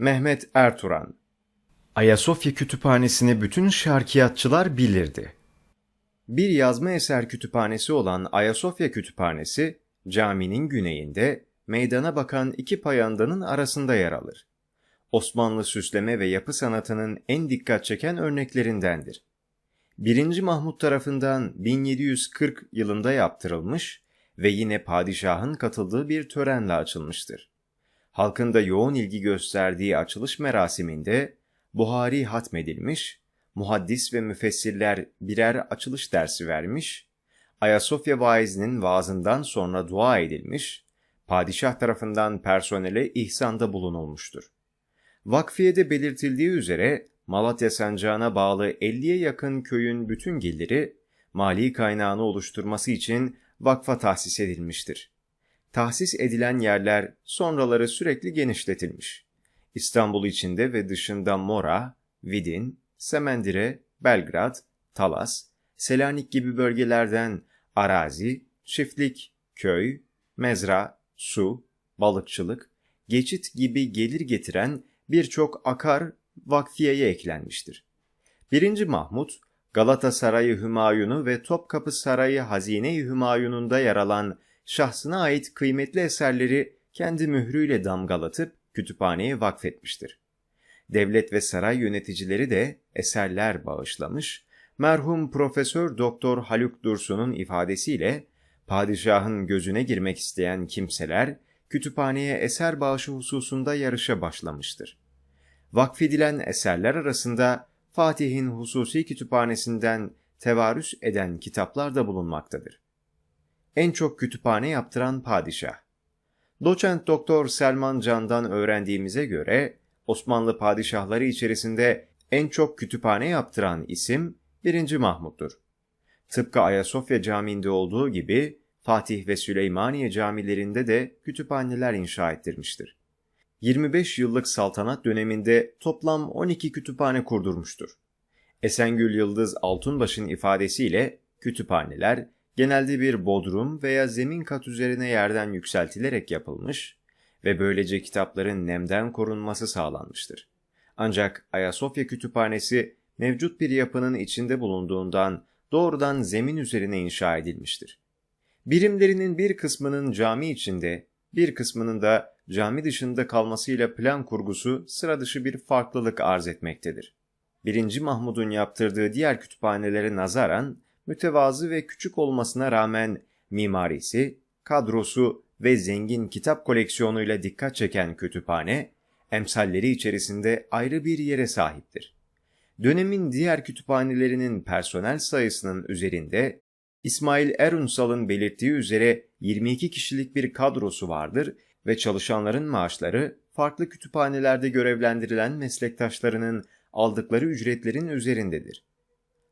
Mehmet Ertuğran Ayasofya Kütüphanesi'ni bütün şarkiyatçılar bilirdi. Bir yazma eser kütüphanesi olan Ayasofya Kütüphanesi, caminin güneyinde meydana bakan iki payandanın arasında yer alır. Osmanlı süsleme ve yapı sanatının en dikkat çeken örneklerindendir. 1. Mahmut tarafından 1740 yılında yaptırılmış ve yine padişahın katıldığı bir törenle açılmıştır. Halkın da yoğun ilgi gösterdiği açılış merasiminde Buhari hatmedilmiş, muhaddis ve müfessirler birer açılış dersi vermiş, Ayasofya vaizinin vaazından sonra dua edilmiş, padişah tarafından personele ihsanda bulunulmuştur. Vakfiyede belirtildiği üzere Malatya Sancağı'na bağlı 50'ye yakın köyün bütün geliri mali kaynağını oluşturması için vakfa tahsis edilmiştir. Tahsis edilen yerler sonraları sürekli genişletilmiş. İstanbul içinde ve dışında Mora, Vidin, Semendire, Belgrad, Talas, Selanik gibi bölgelerden arazi, çiftlik, köy, mezra, su, balıkçılık, geçit gibi gelir getiren birçok akar vakfiyeye eklenmiştir. 1. Mahmut, Galatasaray Hümayunu ve Topkapı Sarayı Hazine-i Hümayun'unda yer alan şahsına ait kıymetli eserleri kendi mührüyle damgalatıp kütüphaneye vakfetmiştir. Devlet ve saray yöneticileri de eserler bağışlamış, merhum Profesör Doktor Haluk Dursun'un ifadesiyle padişahın gözüne girmek isteyen kimseler kütüphaneye eser bağışı hususunda yarışa başlamıştır. Vakfedilen eserler arasında Fatih'in hususi kütüphanesinden tevarüs eden kitaplar da bulunmaktadır. En çok kütüphane yaptıran padişah. Doçent Doktor Selman Can'dan öğrendiğimize göre Osmanlı padişahları içerisinde en çok kütüphane yaptıran isim 1. Mahmut'tur. Tıpkı Ayasofya Camii'nde olduğu gibi Fatih ve Süleymaniye camilerinde de kütüphaneler inşa ettirmiştir. 25 yıllık saltanat döneminde toplam 12 kütüphane kurdurmuştur. Esengül Yıldız Altunbaş'ın ifadesiyle kütüphaneler genelde bir bodrum veya zemin kat üzerine yerden yükseltilerek yapılmış ve böylece kitapların nemden korunması sağlanmıştır. Ancak Ayasofya Kütüphanesi mevcut bir yapının içinde bulunduğundan doğrudan zemin üzerine inşa edilmiştir. Birimlerinin bir kısmının cami içinde, bir kısmının da cami dışında kalmasıyla plan kurgusu sıra dışı bir farklılık arz etmektedir. 1. Mahmud'un yaptırdığı diğer kütüphanelere nazaran mütevazı ve küçük olmasına rağmen mimarisi, kadrosu ve zengin kitap koleksiyonuyla dikkat çeken kütüphane, emsalleri içerisinde ayrı bir yere sahiptir. Dönemin diğer kütüphanelerinin personel sayısının üzerinde İsmail Erunsal'ın belirttiği üzere 22 kişilik bir kadrosu vardır ve çalışanların maaşları farklı kütüphanelerde görevlendirilen meslektaşlarının aldıkları ücretlerin üzerindedir.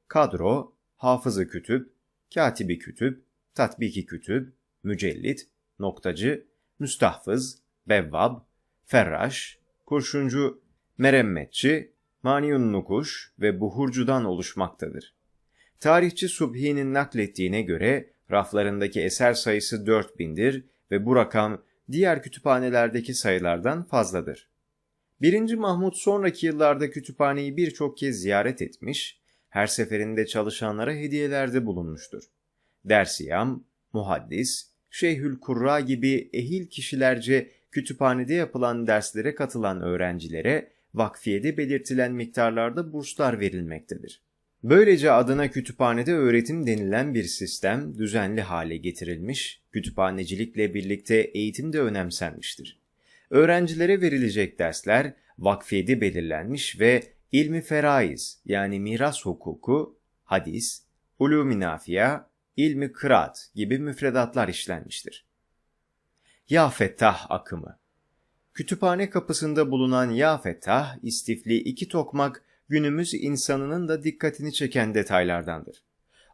Kadro, hafızı kütüp, katibi kütüp, tatbiki kütüp, mücellit, noktacı, müstahfız, bevvab, ferraş, kurşuncu, meremmetçi, maniyun nukuş ve buhurcudan oluşmaktadır. Tarihçi Subhi'nin naklettiğine göre raflarındaki eser sayısı 4000'dir ve bu rakam diğer kütüphanelerdeki sayılardan fazladır. 1. Mahmut sonraki yıllarda kütüphaneyi birçok kez ziyaret etmiş, her seferinde çalışanlara hediyelerde bulunmuştur. Dersiyam, muhaddis, Şeyhül Kurra gibi ehil kişilerce kütüphanede yapılan derslere katılan öğrencilere vakfiyede belirtilen miktarlarda burslar verilmektedir. Böylece adına kütüphanede öğretim denilen bir sistem düzenli hale getirilmiş, kütüphanecilikle birlikte eğitim de önemsenmiştir. Öğrencilere verilecek dersler vakfiyede belirlenmiş ve ilmi feraiz yani miras hukuku, hadis, ulûm-i nafiya, ilmi kıraat gibi müfredatlar işlenmiştir. Ya Fettah akımı Kütüphane kapısında bulunan Ya Fettah istifli iki tokmak günümüz insanının da dikkatini çeken detaylardandır.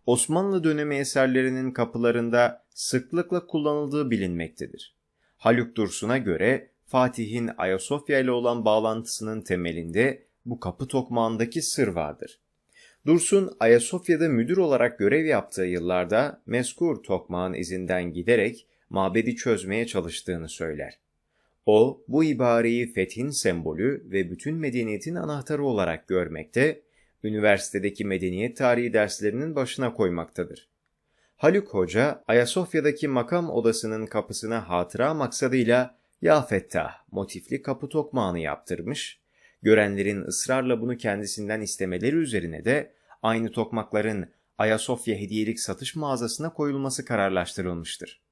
Osmanlı dönemi eserlerinin kapılarında sıklıkla kullanıldığı bilinmektedir. Haluk Dursun'a göre Fatih'in Ayasofya ile olan bağlantısının temelinde bu kapı tokmağındaki sır vardır. Dursun Ayasofya'da müdür olarak görev yaptığı yıllarda meskur tokmağın izinden giderek mabedi çözmeye çalıştığını söyler. O, bu ibareyi fethin sembolü ve bütün medeniyetin anahtarı olarak görmekte, üniversitedeki medeniyet tarihi derslerinin başına koymaktadır. Haluk Hoca, Ayasofya'daki makam odasının kapısına hatıra maksadıyla Ya Fettah motifli kapı tokmağını yaptırmış, görenlerin ısrarla bunu kendisinden istemeleri üzerine de aynı tokmakların Ayasofya hediyelik satış mağazasına koyulması kararlaştırılmıştır.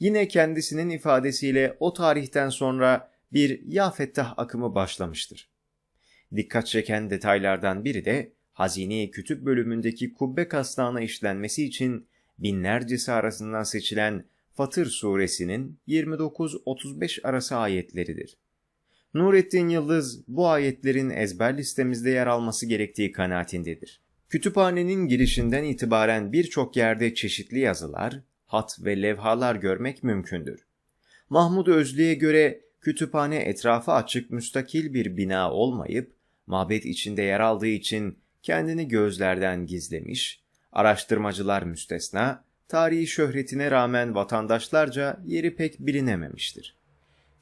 Yine kendisinin ifadesiyle o tarihten sonra bir Ya Fettah akımı başlamıştır. Dikkat çeken detaylardan biri de Hazine-i Kütüp bölümündeki kubbe kastağına işlenmesi için binlercesi arasından seçilen Fatır suresinin 29-35 arası ayetleridir. Nurettin Yıldız bu ayetlerin ezber listemizde yer alması gerektiği kanaatindedir. Kütüphanenin girişinden itibaren birçok yerde çeşitli yazılar, hat ve levhalar görmek mümkündür. Mahmud Özlü'ye göre kütüphane etrafı açık müstakil bir bina olmayıp, mabet içinde yer aldığı için kendini gözlerden gizlemiş, araştırmacılar müstesna, tarihi şöhretine rağmen vatandaşlarca yeri pek bilinememiştir.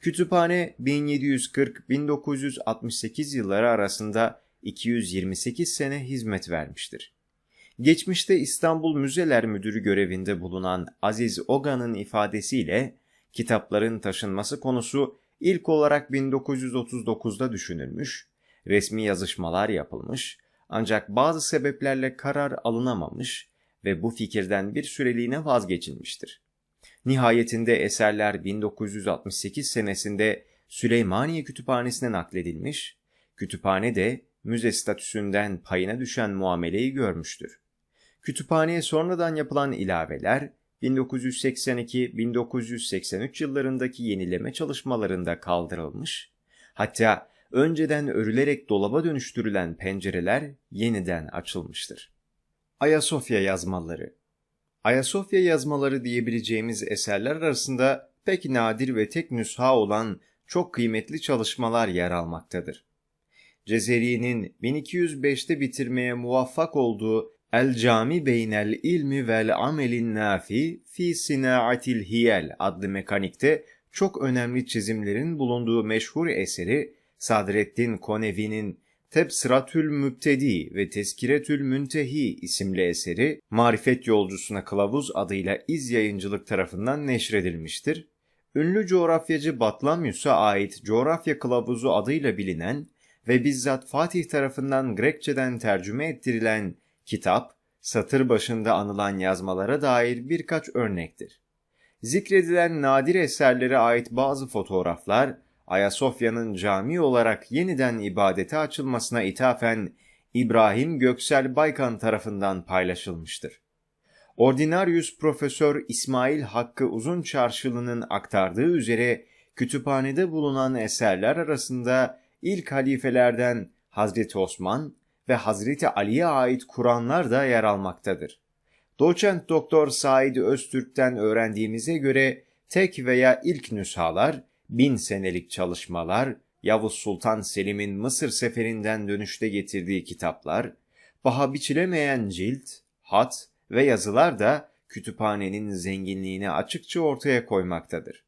Kütüphane 1740-1968 yılları arasında 228 sene hizmet vermiştir. Geçmişte İstanbul Müzeler Müdürü görevinde bulunan Aziz Oga'nın ifadesiyle kitapların taşınması konusu ilk olarak 1939'da düşünülmüş, resmi yazışmalar yapılmış ancak bazı sebeplerle karar alınamamış ve bu fikirden bir süreliğine vazgeçilmiştir. Nihayetinde eserler 1968 senesinde Süleymaniye Kütüphanesi'ne nakledilmiş, kütüphane de müze statüsünden payına düşen muameleyi görmüştür. Kütüphaneye sonradan yapılan ilaveler 1982-1983 yıllarındaki yenileme çalışmalarında kaldırılmış, hatta önceden örülerek dolaba dönüştürülen pencereler yeniden açılmıştır. Ayasofya yazmaları Ayasofya yazmaları diyebileceğimiz eserler arasında pek nadir ve tek nüsha olan çok kıymetli çalışmalar yer almaktadır. Cezeri'nin 1205'te bitirmeye muvaffak olduğu El Cami Beynel İlmi vel Amelin Nafi fi Sinaatil Hiyel adlı mekanikte çok önemli çizimlerin bulunduğu meşhur eseri Sadreddin Konevi'nin Tebsratül Mübtedi ve Teskiretül Müntehi isimli eseri Marifet Yolcusuna Kılavuz adıyla İz Yayıncılık tarafından neşredilmiştir. Ünlü coğrafyacı Batlamyus'a ait Coğrafya Kılavuzu adıyla bilinen ve bizzat Fatih tarafından Grekçeden tercüme ettirilen kitap, satır başında anılan yazmalara dair birkaç örnektir. Zikredilen nadir eserlere ait bazı fotoğraflar, Ayasofya'nın cami olarak yeniden ibadete açılmasına ithafen İbrahim Göksel Baykan tarafından paylaşılmıştır. Ordinarius Profesör İsmail Hakkı Uzun Çarşılı'nın aktardığı üzere kütüphanede bulunan eserler arasında ilk halifelerden Hazreti Osman ve Hazreti Ali'ye ait Kur'anlar da yer almaktadır. Doçent Doktor Said Öztürk'ten öğrendiğimize göre tek veya ilk nüshalar, bin senelik çalışmalar, Yavuz Sultan Selim'in Mısır seferinden dönüşte getirdiği kitaplar, paha biçilemeyen cilt, hat ve yazılar da kütüphanenin zenginliğini açıkça ortaya koymaktadır.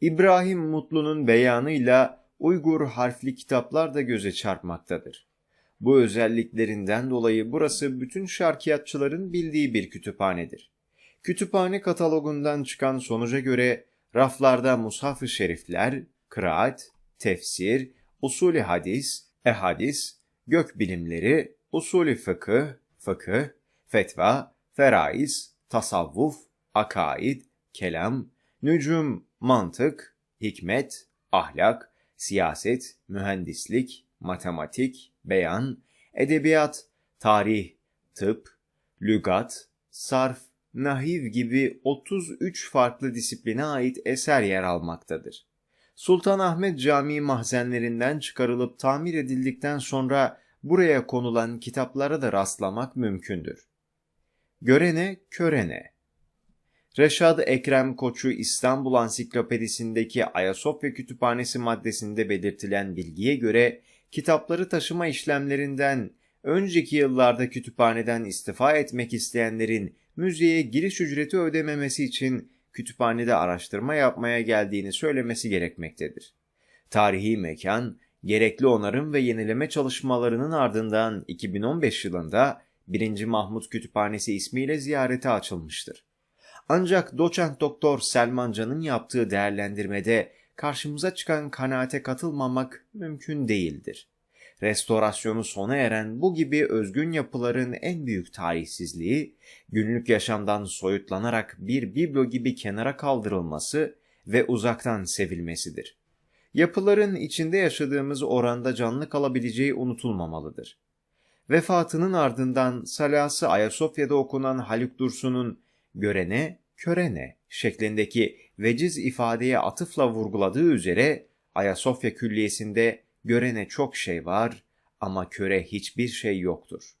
İbrahim Mutlu'nun beyanıyla Uygur harfli kitaplar da göze çarpmaktadır. Bu özelliklerinden dolayı burası bütün şarkiyatçıların bildiği bir kütüphanedir. Kütüphane katalogundan çıkan sonuca göre raflarda mushaf-ı şerifler, kıraat, tefsir, usulü hadis, ehadis, gök bilimleri, usulü fıkıh, fıkıh, fetva, feraiz, tasavvuf, akaid, kelam, nücum, mantık, hikmet, ahlak, siyaset, mühendislik, matematik, beyan, edebiyat, tarih, tıp, lügat, sarf, nahiv gibi 33 farklı disipline ait eser yer almaktadır. Sultanahmet Camii mahzenlerinden çıkarılıp tamir edildikten sonra buraya konulan kitaplara da rastlamak mümkündür. Görene körene Reşad Ekrem Koçu İstanbul Ansiklopedisindeki Ayasofya Kütüphanesi maddesinde belirtilen bilgiye göre kitapları taşıma işlemlerinden önceki yıllarda kütüphaneden istifa etmek isteyenlerin müzeye giriş ücreti ödememesi için kütüphanede araştırma yapmaya geldiğini söylemesi gerekmektedir. Tarihi mekan, gerekli onarım ve yenileme çalışmalarının ardından 2015 yılında 1. Mahmut Kütüphanesi ismiyle ziyarete açılmıştır. Ancak doçent doktor Selman Can'ın yaptığı değerlendirmede karşımıza çıkan kanaate katılmamak mümkün değildir. Restorasyonu sona eren bu gibi özgün yapıların en büyük tarihsizliği, günlük yaşamdan soyutlanarak bir biblo gibi kenara kaldırılması ve uzaktan sevilmesidir. Yapıların içinde yaşadığımız oranda canlı kalabileceği unutulmamalıdır. Vefatının ardından salası Ayasofya'da okunan Haluk Dursun'un görene, körene şeklindeki veciz ifadeye atıfla vurguladığı üzere Ayasofya Külliyesi'nde görene çok şey var ama köre hiçbir şey yoktur.